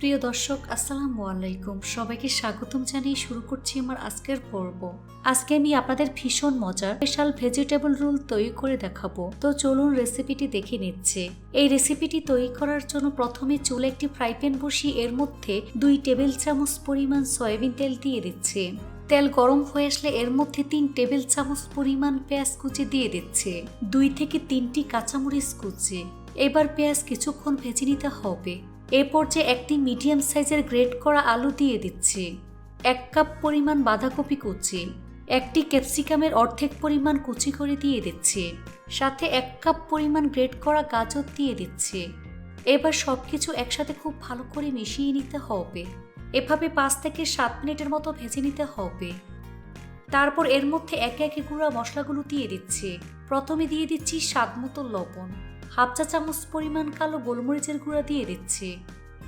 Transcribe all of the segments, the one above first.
প্রিয় দর্শক, আসসালামু আলাইকুম। সবাইকে স্বাগতম জানিয়ে শুরু করছি আমার আজকের পর্ব। আজকে আমি আপনাদের ভীষণ মজার স্পেশাল ভেজিটেবল রোল তৈরি করে দেখাবো। তো চলুন রেসিপিটি দেখে নিচ্ছে। এই রেসিপিটি তৈরি করার জন্য প্রথমে চুলে একটি ফ্রাই প্যান বসিয়ে এর মধ্যে দুই টেবিল চামচ পরিমাণ সয়াবিন তেল দিয়ে দিচ্ছে। তেল গরম হয়ে আসলে এর মধ্যে তিন টেবিল চামচ পরিমাণ পেঁয়াজ কুচি দিয়ে দিচ্ছে। দুই থেকে তিনটি কাঁচামরিচ কুচি। এবার পেঁয়াজ কিছুক্ষণ ভেজে নিতে হবে। এ পর্যায়ে একটি মিডিয়াম সাইজের গ্রেট করা আলু দিয়ে দিচ্ছি। এক কাপ পরিমাণ বাঁধাকপি কুচি, একটি ক্যাপসিকামের অর্ধেক পরিমাণ কুচি করে দিয়ে দিচ্ছি, সাথে এক কাপ পরিমাণ গ্রেট করা গাজর দিয়ে দিচ্ছি। এবার সব কিছু একসাথে খুব ভালো করে মিশিয়ে নিতে হবে। এভাবে পাঁচ থেকে সাত মিনিটের মতো ভেজে নিতে হবে। তারপর এর মধ্যে একে একে গুঁড়া মশলাগুলো দিয়ে দিচ্ছি। প্রথমে দিয়ে দিচ্ছি স্বাদ মতো লবণ। হাফ চা চামচ পরিমাণ কালো গোলমরিচের গুঁড়া দিয়ে দিচ্ছি।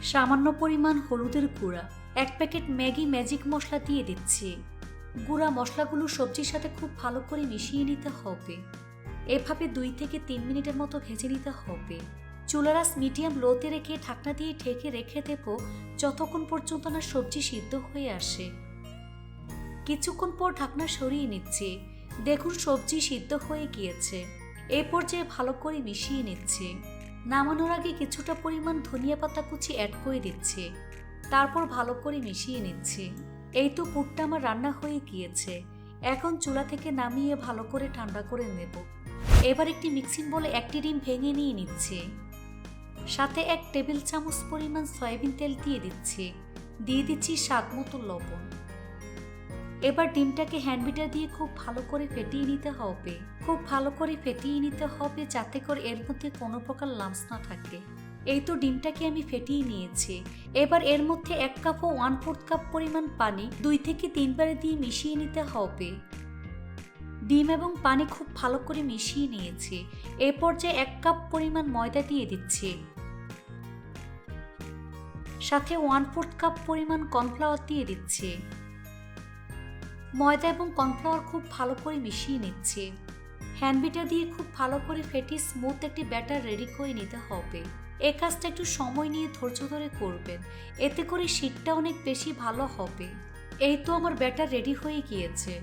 সামান্য পরিমাণ হলুদের গুঁড়া, এক প্যাকেট ম্যাগি ম্যাজিক মশলা দিয়ে দিচ্ছি। গুঁড়া মশলাগুলো সবজির সাথে খুব ভালো করে মিশিয়ে নিতে হবে। এভাবে দুই থেকে তিন মিনিটের মতো ভেজে নিতে হবে। চুলারাস মিডিয়াম লোতে রেখে ঢাকনা দিয়ে ঢেকে রেখে দেব যতক্ষণ পর্যন্ত না সবজি সিদ্ধ হয়ে আসে। কিছুক্ষণ পর ঢাকনা সরিয়ে নিচ্ছি। দেখুন সবজি সিদ্ধ হয়ে গিয়েছে। এ পর্যায়ে ভালো করে মিশিয়ে নিচ্ছে। নামানোর আগে কিছুটা পরিমাণ ধনিয়া পাতা কুচি অ্যাড করে দিচ্ছে। তারপর ভালো করে মিশিয়ে নিচ্ছে। এই তো পুরটা আমার রান্না হয়ে গিয়েছে। এখন চুলা থেকে নামিয়ে ভালো করে ঠান্ডা করে নেব। এবার একটি মিক্সিং বলে একটি ডিম ভেঙে নিয়ে নিচ্ছে। সাথে এক টেবিল চামচ পরিমাণ সয়াবিন তেল দিয়ে দিচ্ছে। দিয়ে দিচ্ছি স্বাদ মতো লবণ। এবার ডিমটাকে হ্যান্ডবিটার দিয়ে খুব ভালো করে ফেটিয়ে নিতে হবে। খুব ভালো করে ফেটিয়ে নিতে হবে যাতে করে এর মধ্যে কোনো প্রকার লামস না থাকে। এই তো ডিমটাকে আমি ফেটিয়ে নিয়েছি। এবার এর মধ্যে এক কাপ ও ওয়ান ফোর্থ কাপ পরিমাণ পানি দুই থেকে তিনবারে দিয়ে মিশিয়ে নিতে হবে। ডিম এবং পানি খুব ভালো করে মিশিয়ে নিয়েছি। এ পর্যায়ে এক কাপ পরিমাণ ময়দা দিয়ে দিচ্ছি। সাথে ওয়ান ফোর্থ কাপ পরিমাণ কর্নফ্লাওয়ার দিয়ে দিচ্ছি। ময়দা এবং কর্নফ্লাওয়ার খুব ভালো করে মিশিয়ে নিচ্ছে। হ্যান্ডবিটার দিয়ে খুব ভালো করে ফেটি স্মুথ একটি ব্যাটার রেডি করে নিতে হবে। এ কাজটা একটু সময় নিয়ে ধৈর্য ধরে করবেন। এতে করে শীতটা অনেক বেশি ভালো হবে। এই তো আমার ব্যাটার রেডি হয়ে গিয়েছে।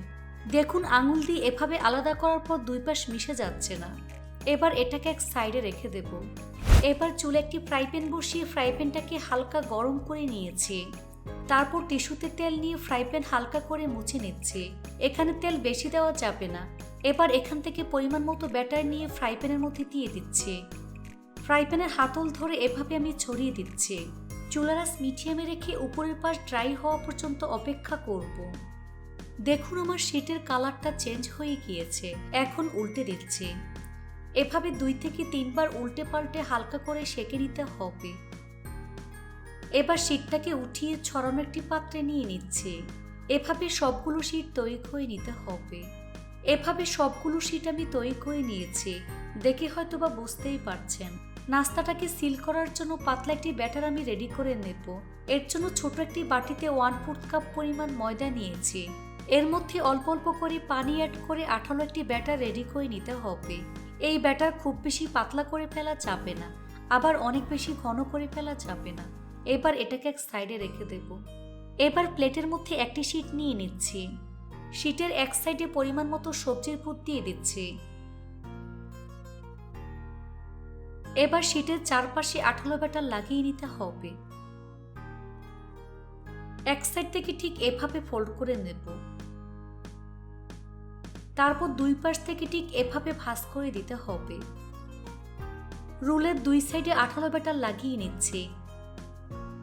দেখুন, আঙুল দিয়ে এভাবে আলাদা করার পর দুই পাশ মিশে যাচ্ছে না। এবার এটাকে এক সাইডে রেখে দেব। এবার চুলে একটি ফ্রাই প্যান বসিয়ে ফ্রাই প্যানটাকে হালকা গরম করে নিয়েছি। তারপর টিস্যুতে তেল নিয়ে ফ্রাই প্যান হালকা করে মুছে নিচ্ছে। এখানে তেল বেশি দেওয়া যাবে না। এবার এখান থেকে পরিমাণ মতো ব্যাটার নিয়ে ফ্রাই প্যানের মধ্যে দিয়ে দিচ্ছে। ফ্রাই প্যানের হাতল ধরে এভাবে আমি ছড়িয়ে দিচ্ছি। চুলারাস মিডিয়ামে রেখে উপরের পাশ ড্রাই হওয়া পর্যন্ত অপেক্ষা করব। দেখুন আমার শীটের কালারটা চেঞ্জ হয়ে গিয়েছে। এখন উল্টে দিচ্ছি। এভাবে দুই থেকে তিনবার উল্টে পাল্টে হালকা করে সেঁকে নিতে হবে। এবার শীটটাকে উঠিয়ে ছড়ানো একটি পাত্রে নিয়ে নিচ্ছে। এভাবে সবগুলো শীট তৈরি করে নিতে হবে। এভাবে সবগুলো শীট আমি তৈরি করে নিয়েছি, দেখে হয়তো বা বুঝতেই পারছেন। নাস্তাটাকে সিল করার জন্য পাতলা একটি ব্যাটার আমি রেডি করে নেব। এর জন্য ছোট একটি বাটিতে ওয়ান ফোর্থ কাপ পরিমাণ ময়দা নিয়েছি। এর মধ্যে অল্প অল্প করে পানি অ্যাড করে আঠালো একটি ব্যাটার রেডি করে নিতে হবে। এই ব্যাটার খুব বেশি পাতলা করে ফেলা যাবে না, আবার অনেক বেশি ঘন করে ফেলা যাবে না। এবার এটাকে এক সাইডে রেখে দেব। এবার প্লেটের মধ্যে একটি শিট নিয়ে নিচ্ছি। শিটের এক সাইডে পরিমাণ মতো সবজির পুর দিয়ে দিচ্ছি। এবার শিটের চারপাশে আঠালো ব্যাটার লাগিয়ে নিতে হবে। এক সাইড থেকে ঠিক এভাবে ফোল্ড করে নেব। তারপর দুই পাশ থেকে ঠিক এভাবে ভাঁজ করে দিতে হবে। রুলের দুই সাইডে আঠালো ব্যাটার লাগিয়ে নিচ্ছি।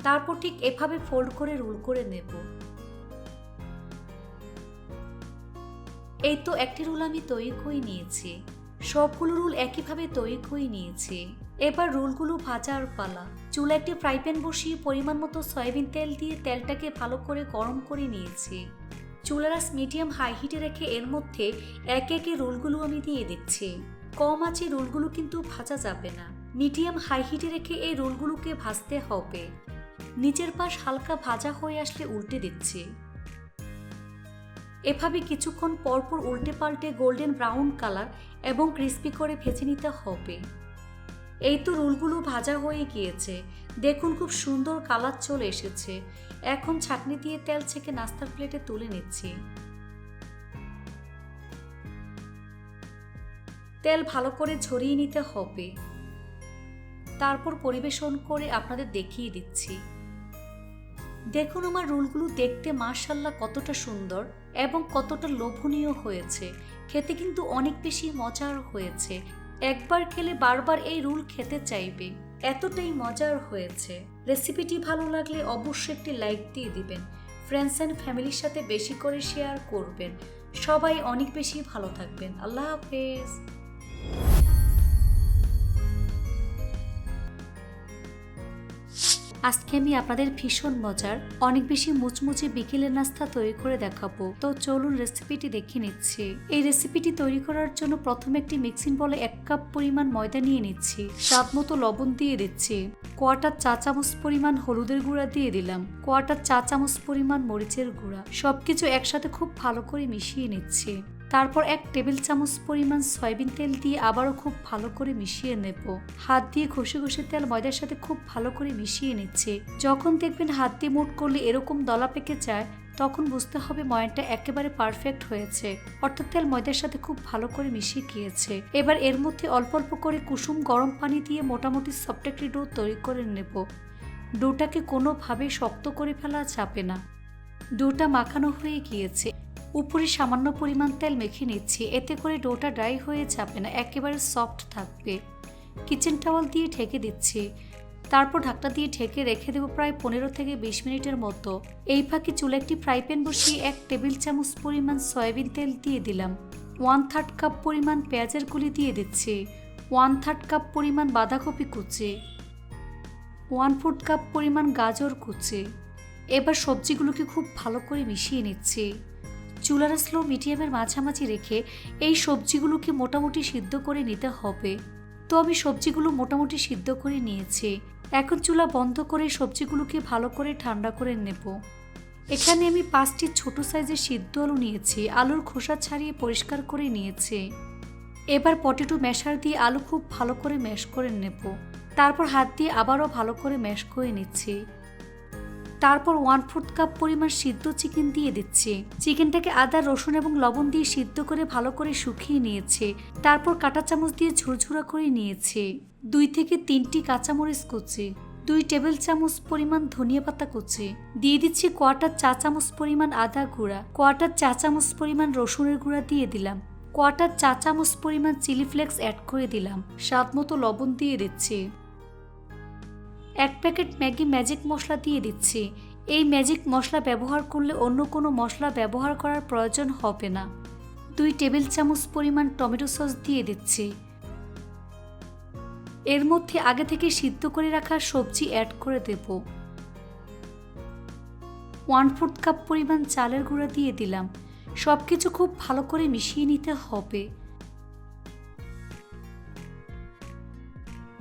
তারপর ঠিক এভাবে ফোল্ড করে রোল করে নেব। এই তো একটি রুল আমি তৈরি করে নিয়েছি। সবগুলো রুল একইভাবে তৈরি করে নিয়েছি। এবার রোলগুলো ভাজার পালা। চুলা একটি ফ্রাই প্যান বসিয়ে পরিমাণ মতো সয়াবিন তেল দিয়ে তেলটাকে ভালো করে গরম করে নিয়েছি। চুলারাস মিডিয়াম হাই হিটে রেখে এর মধ্যে একে একে রোলগুলো আমি দিয়ে দিচ্ছি। কম আছে রোলগুলো কিন্তু ভাজা যাবে না। মিডিয়াম হাই হিটে রেখে এই রোলগুলোকে ভাজতে হবে। নিচের পাশ হালকা ভাজা হয়ে আসলে উল্টে দিচ্ছি। এভাবে কিছুক্ষণ পরপর উল্টে পাল্টে গোল্ডেন ব্রাউন কালার এবং ক্রিস্পি করে ভেজে নিতে হবে। এই তো রুলগুলো ভাজা হয়ে গিয়েছে। দেখুন খুব সুন্দর কালার চলে এসেছে। এখন ছাঁকনি দিয়ে তেল ছেঁকে নাস্তার প্লেটে তুলে নিচ্ছি। তেল ভালো করে ঝরিয়ে নিতে হবে। তারপর পরিবেশন করে আপনাদের দেখিয়ে দিচ্ছি। দেখুন আমার রোলগুলো দেখতে মার্শাল্লাহ কতটা সুন্দর এবং কতটা লোভনীয় হয়েছে। খেতে কিন্তু অনেক বেশি মজার হয়েছে। একবার খেলে বারবার এই রোল খেতে চাইবে। এতটাই মজার হয়েছে। রেসিপিটি ভালো লাগলে অবশ্যই একটি লাইক দিয়ে দিবেন। ফ্রেন্ডস অ্যান্ড ফ্যামিলির সাথে বেশি করে শেয়ার করবেন। সবাই অনেক বেশি ভালো থাকবেন। আল্লাহ হাফেজ। আজকে আমি আপনাদের ভীষণ মজার, অনেক বেশি মুচমুচে বিকেলের নাস্তা তৈরি করে দেখাবো। তো চলুন রেসিপিটি দেখে নিচ্ছি। এই রেসিপিটি তৈরি করার জন্য প্রথমে একটি মিক্সিং বলে এক কাপ পরিমাণ ময়দা নিয়ে নিচ্ছি। স্বাদ মতো লবণ দিয়ে দিচ্ছি। কোয়াটার চা চামচ পরিমাণ হলুদের গুঁড়া দিয়ে দিলাম। কোয়াটার চা চামচ পরিমাণ মরিচের গুঁড়া। সবকিছু একসাথে খুব ভালো করে মিশিয়ে নিচ্ছি। তারপর এক টেবিল চামচ পরিমাণ সয়াবিন তেল দিয়ে আবারও খুব ভালো করে মিশিয়ে নেব। হাত দিয়ে ঘষে ঘষে তেল ময়দার সাথে খুব ভালো করে মিশিয়ে নিচ্ছে। যখন দেখবেন হাত দিয়ে মুট করলে এরকম দলা পেকে যায়, তখন বুঝতে হবে ময়নটা একেবারে পারফেক্ট হয়েছে। অর্থাৎ তেল ময়দার সাথে খুব ভালো করে মিশিয়ে গিয়েছে। এবার এর মধ্যে অল্প অল্প করে কুসুম গরম পানি দিয়ে মোটামুটি সফট একটি ডো তৈরি করে নেব। ডোটাকে কোনোভাবে শক্ত করে ফেলা যাবে না। ডোটা মাখানো হয়ে গিয়েছে। উপরে সামান্য পরিমাণ তেল মেখে নিচ্ছি। এতে করে ডোটা ড্রাই হয়ে যাবে না, একেবারে সফট থাকবে। কিচেন টাওয়াল দিয়ে ঢেকে দিচ্ছি। তারপর ঢাকটা দিয়ে ঢেকে রেখে দেবো প্রায় পনেরো থেকে বিশ মিনিটের মতো। এই ফাঁকে চুলে একটি ফ্রাই প্যান বসিয়ে এক টেবিল চামচ পরিমাণ সয়াবিন তেল দিয়ে দিলাম। ওয়ান থার্ড কাপ পরিমাণ পেঁয়াজের কুলি দিয়ে দিচ্ছি। ওয়ান থার্ড কাপ পরিমাণ বাঁধাকপি কুচি। ওয়ান ফোর্থ কাপ পরিমাণ গাজর কুচি। এবার সবজিগুলোকে খুব ভালো করে মিশিয়ে নিচ্ছি। চুলার স্লো মিডিয়ামের মাঝামাঝি রেখে এই সবজিগুলোকে মোটামুটি সিদ্ধ করে নিতে হবে। তো আমি সবজিগুলো মোটামুটি সিদ্ধ করে নিয়েছি। এখন চুলা বন্ধ করে সবজিগুলোকে ভালো করে ঠান্ডা করে নেব। এখানে আমি পাঁচটি ছোট সাইজের সিদ্ধ আলু নিয়েছি। আলুর খোসা ছাড়িয়ে পরিষ্কার করে নিয়েছি। এবার পটেটো ম্যাশার দিয়ে আলু খুব ভালো করে ম্যাশ করে নেব। তারপর হাত দিয়ে আবারও ভালো করে ম্যাশ করে নিচ্ছি। তারপর ওয়ান ফোর্থ কাপ পরিমাণ সিদ্ধ চিকেন দিয়ে দিচ্ছি। চিকেনটাকে আদা, রসুন এবং লবণ দিয়ে সিদ্ধ করে ভালো করে শুকিয়ে নিয়েছে। তারপর কাঁটা চামচ দিয়ে ঝুরঝুরা করে নিয়েছে। দুই থেকে তিনটি কাঁচামরিচ কুচি, দুই টেবিল চামচ পরিমাণ ধনিয়া পাতা কুচি, দিয়ে দিচ্ছি কোয়াটার চা চামচ পরিমাণ আদা গুঁড়া কোয়াটার চা চামচ পরিমাণ রসুনের গুঁড়া দিয়ে দিলাম। কোয়াটার চা চামচ পরিমাণ চিলি ফ্লেক্স অ্যাড করে দিলাম। স্বাদ মতো লবণ দিয়ে দিচ্ছি। এক প্যাকেট ম্যাগি ম্যাজিক মশলা দিয়ে দিচ্ছি। এই ম্যাজিক মশলা ব্যবহার করলে অন্য কোনো মশলা ব্যবহার করার প্রয়োজন হবে না। দুই টেবিল চামচ পরিমাণ টমেটো সস দিয়ে দিচ্ছি। এর মধ্যে আগে থেকে সিদ্ধ করে রাখা সবজি অ্যাড করে দেব। ওয়ান ফোর্থ কাপ পরিমাণ চালের গুঁড়া দিয়ে দিলাম। সব কিছু খুব ভালো করে মিশিয়ে নিতে হবে।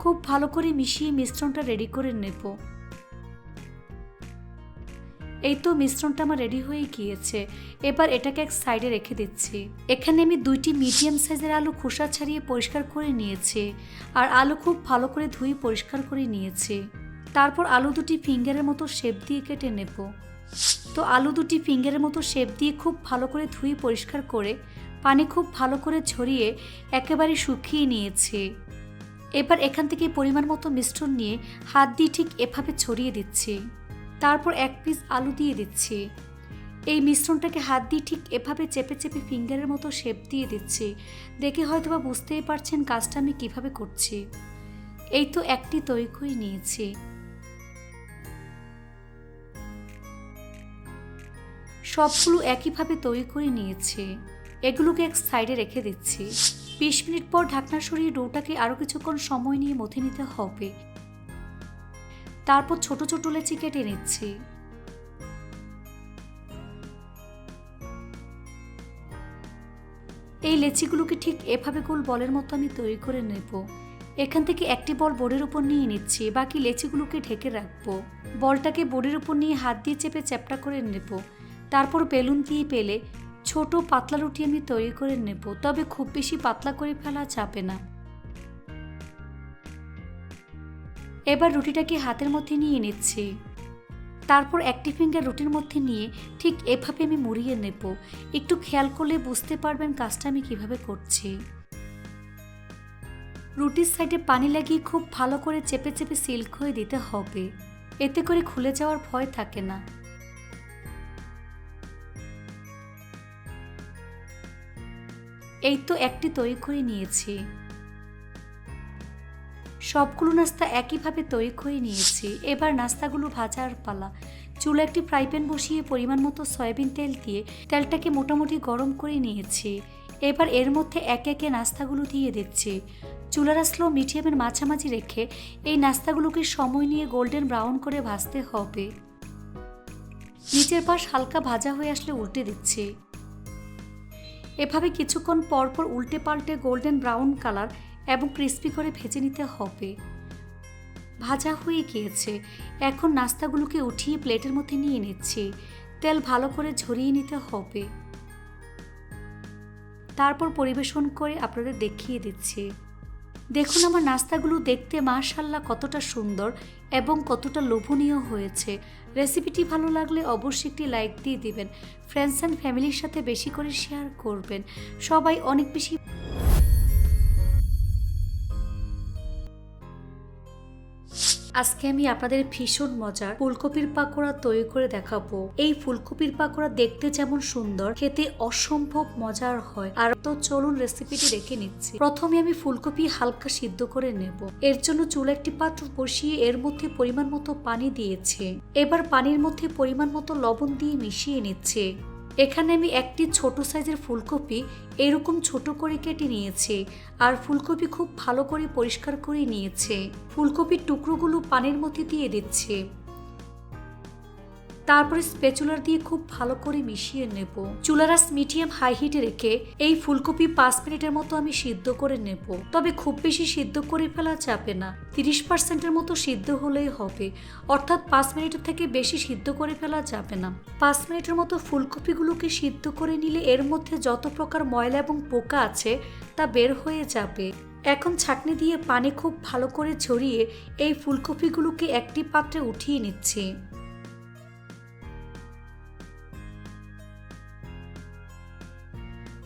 খুব ভালো করে মিশিয়ে মিশ্রণটা রেডি করে নেব। এই তো মিশ্রণটা আমার রেডি হয়ে গিয়েছে। এবার এটাকে এক সাইডে রেখে দিচ্ছি। এখানে আমি দুইটি মিডিয়াম সাইজের আলু খোসা ছাড়িয়ে পরিষ্কার করে নিয়েছি আর আলু খুব ভালো করে ধুয়ে পরিষ্কার করে নিয়েছি। তারপর আলু দুটি ফিঙ্গারের মতো শেপ দিয়ে কেটে নেব। তো আলু দুটি ফিঙ্গারের মতো শেপ দিয়ে খুব ভালো করে ধুয়ে পরিষ্কার করে পানি খুব ভালো করে ছড়িয়ে একেবারে শুকিয়ে নিয়েছি। এবার এখান থেকে পরিমাণ মতো মিশ্রণ নিয়ে হাত দিয়ে ঠিক এভাবে ছড়িয়ে দিচ্ছি। তারপর এক পিস আলু দিয়ে দিচ্ছি। এই মিশ্রণটাকে হাত দিয়ে ঠিক এভাবে চেপে চেপে ফিঙ্গারের মতো শেপ দিয়ে দিচ্ছি। দেখে হয়তো বা বুঝতেই পারছেন কাজটা আমি কীভাবে করছি। এই তো একটি তৈরি করে নিয়েছি। সবগুলো একইভাবে তৈরি করে নিয়েছি। এগুলোকে এক সাইডে রেখে দিচ্ছি। বিশ মিনিট পর ঢাকনা সরিয়ে ডোটাকে আরও কিছুক্ষণ সময় নিয়ে মথে নিতে হবে। তারপর ছোট ছোট লেচি কেটে নিচ্ছি। এই লেচিগুলোকে ঠিক এভাবে গোল বলের মতো আমি তৈরি করে নেব। এখান থেকে একটি বল বোর্ডের উপর নিয়ে নিচ্ছি, বাকি লেচিগুলোকে ঢেকে রাখব। বলটাকে বোর্ডের উপর নিয়ে হাত দিয়ে চেপে চ্যাপটা করে নেব। তারপর বেলুন দিয়ে পেলে ছোট পাতলা রুটি আমি তৈরি করে নেব, তবে খুব বেশি পাতলা করে ফেলা যাবে না। এবার রুটিটাকে হাতের মধ্যে নিয়ে নিচ্ছি। তারপর একটি ফিঙ্গার রুটির মধ্যে নিয়ে ঠিক এভাবে আমি মুড়িয়ে নেব। একটু খেয়াল করলে বুঝতে পারবেন কাজটা আমি কীভাবে করছি। রুটির সাইডে পানি লাগিয়ে খুব ভালো করে চেপে চেপে সিল্ক হয়ে দিতে হবে। এতে করে খুলে যাওয়ার ভয় থাকে না। এই তো একটি তৈরি করে নিয়েছি। সবগুলো নাস্তা একইভাবে তৈরি করে নিয়েছি। এবার নাস্তাগুলো ভাজার পালা। চুলা একটি ফ্রাই প্যান বসিয়ে পরিমাণ মতো সয়াবিন তেল দিয়ে তেলটাকে মোটামুটি গরম করে নিয়েছি। এবার এর মধ্যে একে একে নাস্তাগুলো দিয়ে দিচ্ছি। চুলার স্লো মিডিয়ামের মাঝামাঝি রেখে এই নাস্তাগুলোকে সময় নিয়ে গোল্ডেন ব্রাউন করে ভাজতে হবে। নিচের পাশ হালকা ভাজা হয়ে আসলে উল্টে দিচ্ছি। এভাবে কিছুক্ষণ পরপর উল্টে পাল্টে গোল্ডেন ব্রাউন কালার এবং ক্রিস্পি করে ভেজে নিতে হবে। ভাজা হয়ে গিয়েছে। এখন নাস্তাগুলোকে উঠিয়ে প্লেটের মধ্যে নিয়ে নিচ্ছি। তেল ভালো করে ঝরিয়ে নিতে হবে। তারপর পরিবেশন করে আপনাদের দেখিয়ে দিচ্ছি। দেখুন আমার নাস্তাগুলো দেখতে মাশাল্লাহ কতটা সুন্দর এবং কতটা লোভনীয় হয়েছে। রেসিপিটি ভালো লাগলে অবশ্যই একটি লাইক দিয়ে দিবেন। ফ্রেন্ডস অ্যান্ড ফ্যামিলির সাথে বেশি করে শেয়ার করবেন। সবাই অনেক বেশি আজকে আমি আপনাদের ভীষণ মজার ফুলকপির পাকোড়া তৈরি করে দেখাবো। এই ফুলকপির পাকোড়া দেখতে যেমন সুন্দর, খেতে অসম্ভব মজার হয়। আর তো চলুন রেসিপিটি দেখে নিচ্ছি। প্রথমে আমি ফুলকপি হালকা সিদ্ধ করে নেব। এর জন্য চুলা একটি পাত্র বসিয়ে এর মধ্যে পরিমাণ মতো পানি দিয়েছে। এবার পানির মধ্যে পরিমাণ মতো লবণ দিয়ে মিশিয়ে নিচ্ছে। এখানে আমি একটি ছোট সাইজের ফুলকপি এরকম ছোট করে কেটে নিয়েছি আর ফুলকপি খুব ভালো করে পরিষ্কার করে নিয়েছে। ফুলকপির টুকরোগুলো পানির মধ্যে দিয়ে দিচ্ছে। তারপরে স্পেচুলার দিয়ে খুব ভালো করে মিশিয়ে নেব। চুলারাস মিডিয়াম হাই হিটে রেখে এই ফুলকপি পাঁচ মিনিটের মতো আমি সিদ্ধ করে নেব। তবে খুব বেশি সিদ্ধ করে ফেলা যাবে না। তিরিশ পার্সেন্টের মতো সিদ্ধ হলেই হবে। অর্থাৎ পাঁচ মিনিটের থেকে বেশি সিদ্ধ করে ফেলা যাবে না। পাঁচ মিনিটের মতো ফুলকপিগুলোকে সিদ্ধ করে নিলে এর মধ্যে যত প্রকার ময়লা এবং পোকা আছে তা বের হয়ে যাবে। এখন ছাকনি দিয়ে পানি খুব ভালো করে ঝরিয়ে এই ফুলকপিগুলোকে একটি পাত্রে উঠিয়ে নিচ্ছি।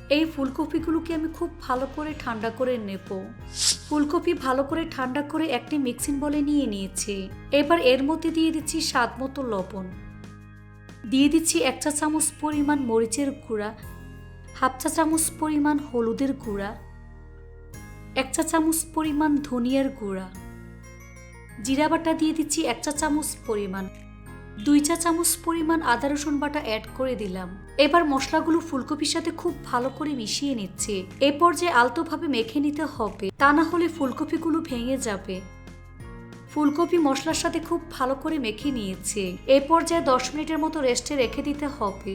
এই ফুলকপিগুলোকে আমি খুব ভালো করে ঠান্ডা করে নেব? ফুলকপি ভালো করে ঠান্ডা করে একটি মিক্সিং বলে নিয়ে নিয়েছি। এবার এর মধ্যে দিয়ে দিচ্ছি স্বাদ মতো লবণ। দিয়ে দিচ্ছি এক চা চামচ পরিমাণ মরিচের গুঁড়া, হাফ চা চামচ পরিমাণ হলুদের গুঁড়া, এক চা চামচ পরিমাণ ধনিয়ার গুঁড়া। জিরা বাটা দিয়ে দিচ্ছি এক চা চামচ পরিমাণ দুই চা চামচ পরিমাণ আদা রসুন বাটা অ্যাড করে দিলাম। এবার মশলাগুলো ফুলকপির সাথে খুব ভালো করে মিশিয়ে নিচ্ছে। এ পর্যায়ে আলতোভাবে মেখে নিতে হবে, তা না হলে ফুলকপিগুলো ভেঙে যাবে। ফুলকপি মশলার সাথে খুব ভালো করে মেখে নিয়েছে। এ পর্যায়ে দশ মিনিটের মতো রেস্টে রেখে দিতে হবে।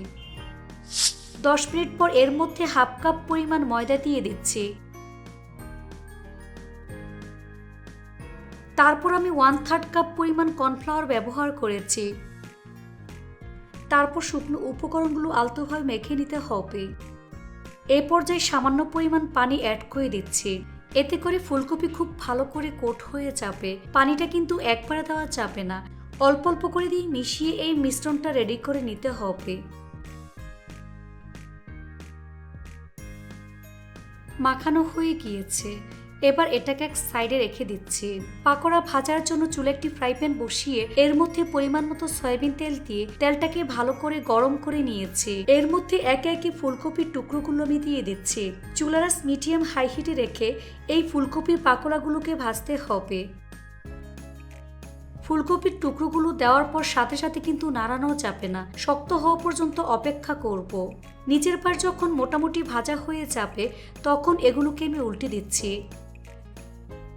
দশ মিনিট পর এর মধ্যে হাফ কাপ পরিমাণ ময়দা দিয়ে দিচ্ছি। তারপর আমি ওয়ান থার্ড কাপ পরিমাণ কর্নফ্লাওয়ার ব্যবহার করেছি। তারপর শুকনো উপকরণগুলো আলতোভাবে মেখে নিতে হবে। এ পর্যায়ে সামান্য পরিমাণ পানি অ্যাড করে দিচ্ছি। এতে করে ফুলকপি খুব ভালো করে কোট হয়ে যাবে। পানিটা কিন্তু একবারে দেওয়া যাবে না। অল্প অল্প করে দিয়ে মিশিয়ে এই মিশ্রণটা রেডি করে নিতে হবে। মাখানো হয়ে গিয়েছে। এবার এটাকে এক সাইডে রেখে দিচ্ছি। পাকোড়া ভাজার জন্য চুলে একটি ফ্রাই প্যান বসিয়ে এর মধ্যে পরিমাণ মতো সয়াবিন তেল দিয়ে তেলটাকে ভালো করে গরম করে নিয়েছি। এর মধ্যে একে একে ফুলকপির টুকরোগুলো আমি দিয়ে দিচ্ছি। চুলারাস মিডিয়াম হাই হিটে রেখে এই ফুলকপির পাকোড়াগুলোকে ভাজতে হবে। ফুলকপির টুকরোগুলো দেওয়ার পর সাথে সাথে কিন্তু নাড়ানো যাবে না। শক্ত হওয়া পর্যন্ত অপেক্ষা করব। নিচের পার যখন মোটামুটি ভাজা হয়ে যাবে, তখন এগুলোকে আমি উল্টে দিচ্ছি।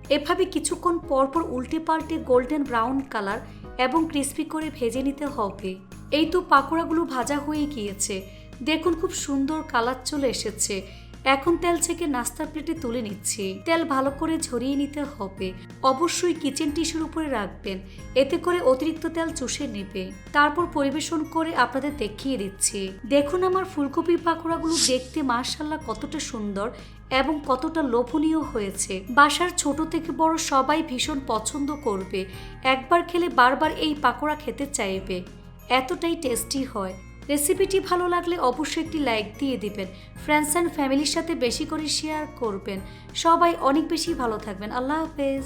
এভাবে কিছুক্ষণ পরপর উল্টে পাল্টে গোল্ডেন ব্রাউন কালার এবং ক্রিস্পি করে ভেজে নিতে হবে। এই তো পাকোড়াগুলো ভাজা হয়ে গিয়েছে। দেখুন, খুব সুন্দর কালার চলে এসেছে। এখন তেল থেকে নাস্তার প্লেটে তুলে নিচ্ছি। তেল ভালো করে ঝরিয়ে নিতে হবে। অবশ্যই কিচেন টিস্যুর উপরে রাখবেন। এতে করে অতিরিক্ত তেল চুষে নেবে। তারপর পরিবেশন করে আপনাদের দেখিয়ে দিচ্ছি। দেখুন আমার ফুলকপির পাকোড়াগুলো দেখতে মাশাল্লাহ কতটা সুন্দর এবং কতটা লোভনীয় হয়েছে। বাসার ছোট থেকে বড় সবাই ভীষণ পছন্দ করবে। একবার খেলে বারবার এই পাকোড়া খেতে চাইবে। এতটাই টেস্টি হয়। রেসিপিটি ভালো লাগলে অবশ্যই একটি লাইক দিয়ে দিবেন। ফ্রেন্ডস অ্যান্ড ফ্যামিলির সাথে বেশি করে শেয়ার করবেন। সবাই অনেক বেশি ভালো থাকবেন। আল্লাহ হাফেজ।